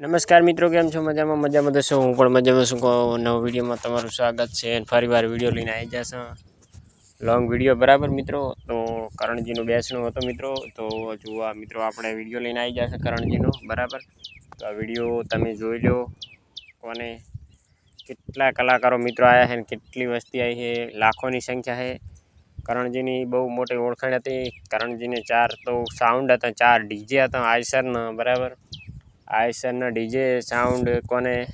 નમસ્કાર મિત્રો, કેમ છો? મજામાં મજામાં તો હું પણ મજામાં શું કહું નવો વિડીયોમાં તમારું સ્વાગત છે. ફરી વાર વીડિયો લઈને આવી જશે. લોંગ વીડિયો બરાબર મિત્રો? તો કરણજીનું બેસણું હતો મિત્રો. તો જોવા મિત્રો આપણે વીડિયો લઈને આવી જશે કરણજીનો, બરાબર? તો આ વીડિયો તમે જોઈ લો. કોને? કેટલા કલાકારો મિત્રો આવ્યા છે કેટલી વસ્તી આવી છે? લાખોની સંખ્યા છે. કરણજીની બહુ મોટી ઓળખાણ હતી. કરણજીને ચાર તો સાઉન્ડ હતા, ચાર ડીજે હતા, આઈસરના, બરાબર? આઈસરના ડીજે સાઉન્ડ કોને?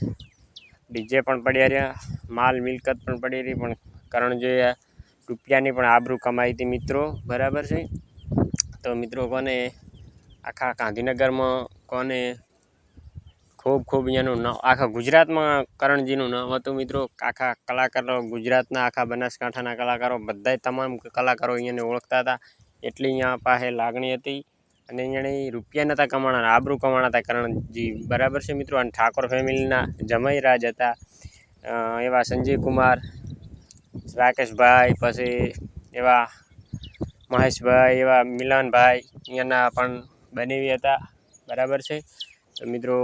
ડીજે પણ પડ્યા રહ્યા, માલ મિલકત પણ પડી રહી, પણ કરણજીએ રૂપિયાની પણ આબરૂ કમાઈ હતી મિત્રો, બરાબર છે? તો મિત્રો કોને? આખા ગાંધીનગરમાં કોને? ખૂબ ખૂબ અહીંયાનું નામ આખા ગુજરાતમાં કરણજીનું નામ હતું મિત્રો. આખા કલાકારો, ગુજરાતના આખા બનાસકાંઠાના કલાકારો, બધાય તમામ કલાકારો અહીંયાને ઓળખતા હતા. એટલી અહીંયા પાસે લાગણી હતી. અને એણે રૂપિયા નહોતા કમાણા આબરૂ કમાણા હતા કરણજી બરાબર છે મિત્રો અને ઠાકોર ફેમિલીના જમાઈ રાજ હતા. એવા સંજય કુમાર, રાકેશભાઈ, પછી એવા મહેશભાઈ, એવા મિલનભાઈ અહીંયાના પણ બનેવી હતા. બરાબર છે? તો મિત્રો,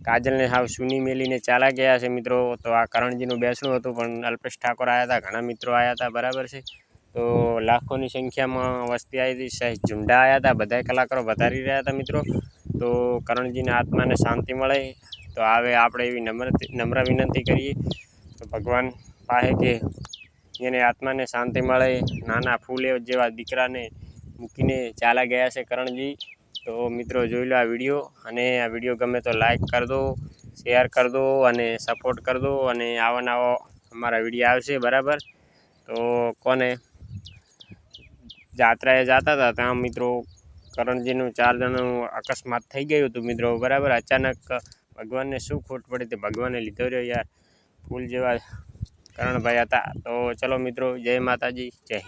કાજલને હાવ સુની મેલીને ચાલા ગયા છે મિત્રો. તો આ કરણજીનું બેસણું હતું પણ અલ્પેશ ઠાકોર આવ્યા હતા, ઘણા મિત્રો આવ્યા હતા. બરાબર છે? તો લાખોની સંખ્યામાં વસ્તી આવી હતી. સહેજ ઝુંડા આવ્યા હતા. બધાય કલાકારો વધારી રહ્યા હતા મિત્રો. તો કરણજીના આત્માને શાંતિ મળે. તો હવે આપણે એવી નમ્ર નમ્ર વિનંતી કરીએ. તો ભગવાન પાસે કે એને આત્માને શાંતિ મળે. નાના ફૂલે જેવા દીકરાને મૂકીને ચાલા ગયા છે કરણજી. તો મિત્રો, જોઈ લો આ વીડિયો. અને આ વીડિયો ગમે તો લાઈક કરી દો શેર કરી દો અને સપોર્ટ કરી દો. અને આવા નવો અમારા વીડિયો આવશે, બરાબર? તો કોને જાત્રાએ જતા હતા, ત્યાં મિત્રો કરણજીનું ચાર જણનું અકસ્માત થઈ ગયું હતું મિત્રો, બરાબર? અચાનક ભગવાનને શું ખોટ પડી તે ભગવાને લીધો રહ્યો યાર, ફૂલ જેવા કરણભાઈ હતા. તો ચલો મિત્રો, જય માતાજી, જય